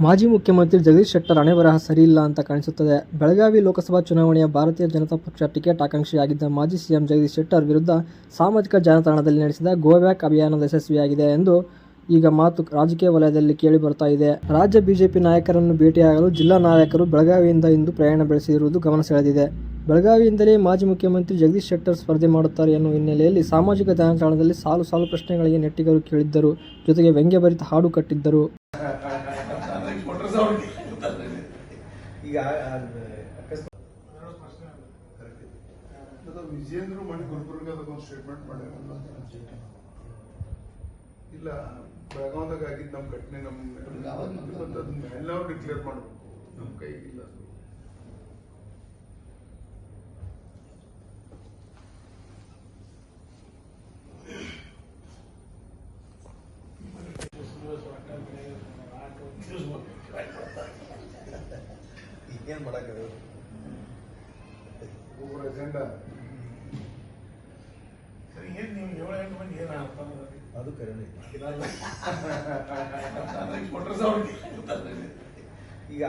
ಮಾಜಿ ಮುಖ್ಯಮಂತ್ರಿ ಜಗದೀಶ್ ಶೆಟ್ಟರ್ ಹಣೆಬರಹ ಸರಿಯಿಲ್ಲ ಅಂತ ಕಾಣಿಸುತ್ತದೆ. ಬೆಳಗಾವಿ ಲೋಕಸಭಾ ಚುನಾವಣೆಯ ಭಾರತೀಯ ಜನತಾ ಪಕ್ಷ ಟಿಕೆಟ್ ಆಕಾಂಕ್ಷಿಯಾಗಿದ್ದ ಮಾಜಿ ಸಿಎಂ ಜಗದೀಶ್ ಶೆಟ್ಟರ್ ವಿರುದ್ಧ ಸಾಮಾಜಿಕ ಜಾಲತಾಣದಲ್ಲಿ ನಡೆಸಿದ ಗೋ ಬ್ಯಾಕ್ ಅಭಿಯಾನದ ಯಶಸ್ವಿಯಾಗಿದೆ ಎಂದು ಈಗ ಮಾತು ರಾಜಕೀಯ ವಲಯದಲ್ಲಿ ಕೇಳಿ ಬರ್ತಾ ಇದೆ. ರಾಜ್ಯ ಬಿಜೆಪಿ ನಾಯಕರನ್ನು ಭೇಟಿಯಾಗಲು ಜಿಲ್ಲಾ ನಾಯಕರು ಬೆಳಗಾವಿಯಿಂದ ಇಂದು ಪ್ರಯಾಣ ಬೆಳೆಸಿರುವುದು ಗಮನ ಸೆಳೆದಿದೆ. ಬೆಳಗಾವಿಯಿಂದಲೇ ಮಾಜಿ ಮುಖ್ಯಮಂತ್ರಿ ಜಗದೀಶ್ ಶೆಟ್ಟರ್ ಸ್ಪರ್ಧೆ ಮಾಡುತ್ತಾರೆ ಎನ್ನುವ ಹಿನ್ನೆಲೆಯಲ್ಲಿ ಸಾಮಾಜಿಕ ಜಾಲತಾಣದಲ್ಲಿ ಸಾಲು ಸಾಲು ಪ್ರಶ್ನೆಗಳಿಗೆ ನೆಟ್ಟಿಗರು ಕೇಳಿದ್ದರು. ಜೊತೆಗೆ ವ್ಯಂಗ್ಯಭರಿತ ಹಾಡು ಕಟ್ಟಿದ್ದರು. ಈಗ ಅಕಸ್ಮಾತ್ ಅದು ವಿಜೇಂದ್ರ ಮಾಡಿ ಗುಲ್ಬರ್ಗದಾಗ ಸ್ಟೇಟ್ಮೆಂಟ್ ಮಾಡ್ಯಾರಲ್ಲ ಇಲ್ಲ ಬೆಳಗಾವದಾಗ ಆಗಿದ್ದು ನಮ್ಮ ಘಟನೆ ನಮ್ಮ ಎಲ್ಲರೂ ಡಿಕ್ಲೇರ್ ಮಾಡಬೇಕು. ನಮ್ಮ ಕೈಗಿಲ್ಲ ಅದು. ಏನ್ ಮಾಡಕ್ಕಾಗಲ್ಲ ಒಬ್ಬರ ಅಜೆಂಡಾ ಏನ್ ನೀವು ಏಳು ಎಂಟು ಮಂದಿ ಏನ ಅರ್ಥ ಅದು ಕರೆನೇ ಕೊಟ್ಟರೆ ಈಗ